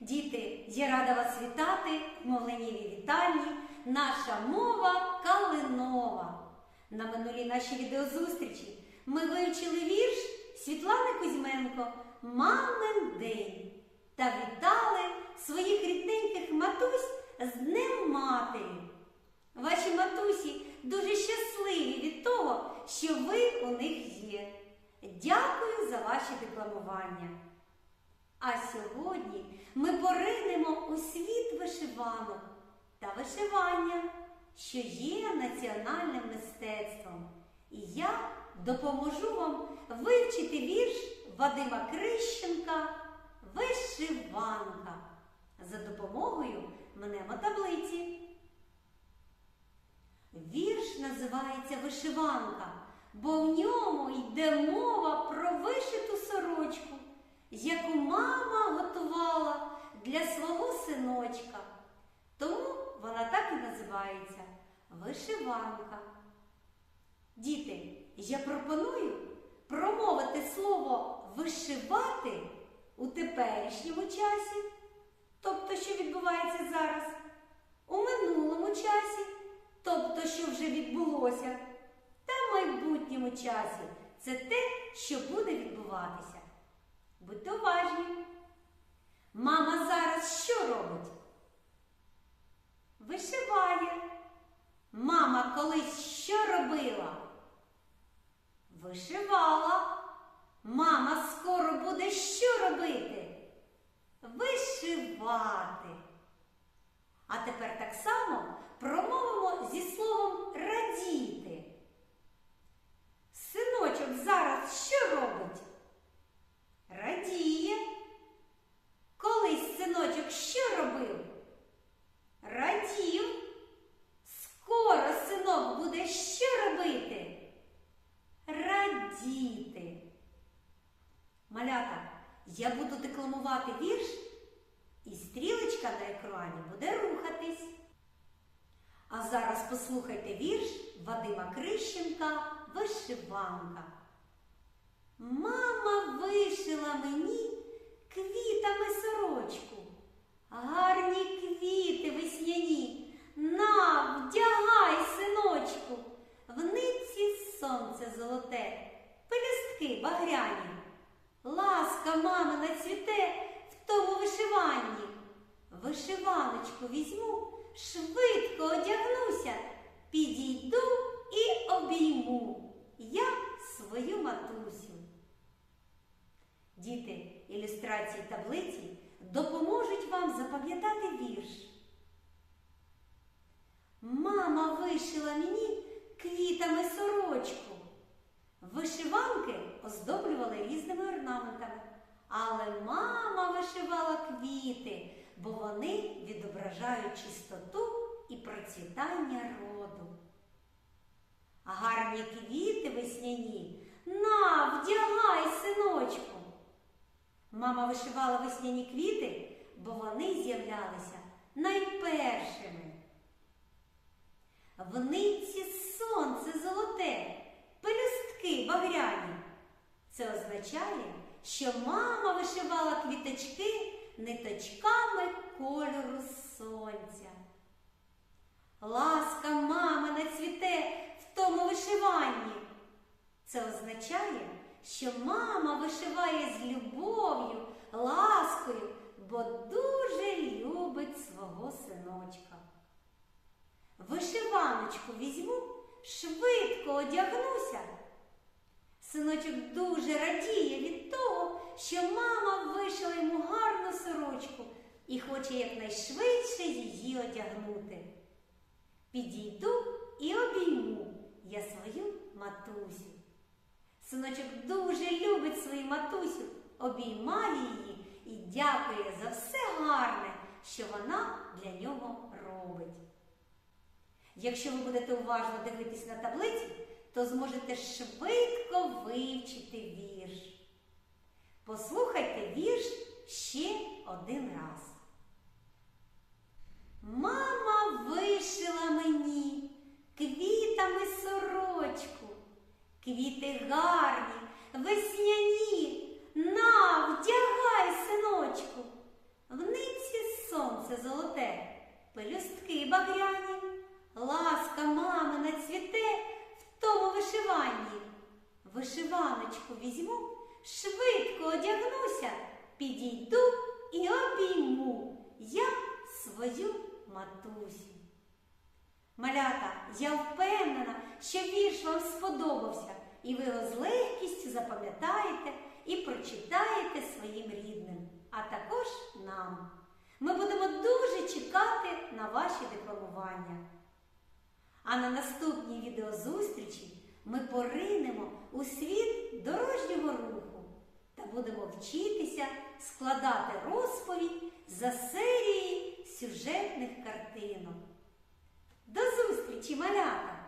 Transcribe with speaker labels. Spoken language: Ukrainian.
Speaker 1: Діти, я рада вас вітати в мовленнєвій вітальні. Наша мова калинова. На минулій нашій відеозустрічі ми вивчили вірш Світлани Кузьменко Мамин день та вітали своїх рідненьких матусь з Днем Матері. Ваші матусі дуже щасливі від того, що ви у них є. Дякую за ваші декламування. А сьогодні ми поринемо у світ вишиванок та вишивання, що є національним мистецтвом. І я допоможу вам вивчити вірш Вадима Крищенка Вишиванка за допомогою мнемотаблиці. Вірш називається Вишиванка, бо в ньому йде мова про вишиту сорочку, яку мама готувала для свого синочка. Тому вона так і називається вишиванка. Діти, я пропоную промовити слово вишивати у теперішньому часі, тобто, що відбувається зараз, у минулому часі, тобто, що вже відбулося, та в майбутньому часі це те, що буде відбуватися. Будьте уважні. Мама зараз що робить? Вишиває. Мама колись що робила? Вишивала. Мама скоро буде що робити? Вишивати. А тепер так само промовимо зі словом радіти. Синочок зараз що робить? Радіє. Колись синочок що робив? Радів. Скоро синок буде що робити? Радіти. Малята, я буду декламувати вірш, і стрілочка на екрані буде рухатись. А зараз послухайте вірш Вадима Крищенка Вишиванка. Мама вишила мені квітами сорочку, гарні квіти весняні. На, вдягай, синочку, в ниці сонце золоте, пелюстки багряні. Ласка мамина цвіте в тому вишиванні. Вишиваночку візьму, швидко одягнуся, підійду і обійму я свою матусю. Діти, ілюстрації таблиці допоможуть вам запам'ятати вірш. Мама вишила мені квітами сорочку. Вишиванки оздоблювали різними орнаментами, але мама вишивала квіти, бо вони відображають чистоту і процвітання роду. Гарні квіти весняні на, вдягай, синочку. Мама вишивала весняні квіти, бо вони з'являлися найпершими. В ниці сонце золоте, пелюстки багряні. Це означає, що мама вишивала квіточки ниточками кольору сонця. Ласка мамина цвіте в тому вишиванні. Це означає, що мама вишиває з любов'ю, ласкою, бо дуже любить свого синочка. Вишиваночку візьму, швидко одягнуся. Синочок дуже радіє від того, що мама вишила йому гарну сорочку і хоче якнайшвидше її одягнути. Підійду і обійму я свою матусю. Синочок дуже любить свою матусю, обіймає її і дякує за все гарне, що вона для нього робить. Якщо ви будете уважно дивитись на таблицю, то зможете швидко вивчити вірш. Послухайте вірш ще один раз. Мама вишила мені квітами сорочку, квіти гарні, весняні, на, вдягай, синочку, в них сонце золоте, пелюстки багряні, ласка мамина цвіте тому вишиванні. Вишиваночку візьму, швидко одягнуся, підійду і обійму я свою матусю. Малята, я впевнена, що вірш вам сподобався, і ви його з легкістю запам'ятаєте і прочитаєте своїм рідним, а також нам. Ми будемо дуже чекати на ваші дипломування. А на наступній відеозустрічі ми поринемо у світ дорожнього руху та будемо вчитися складати розповідь за серією сюжетних картинок. До зустрічі, малята!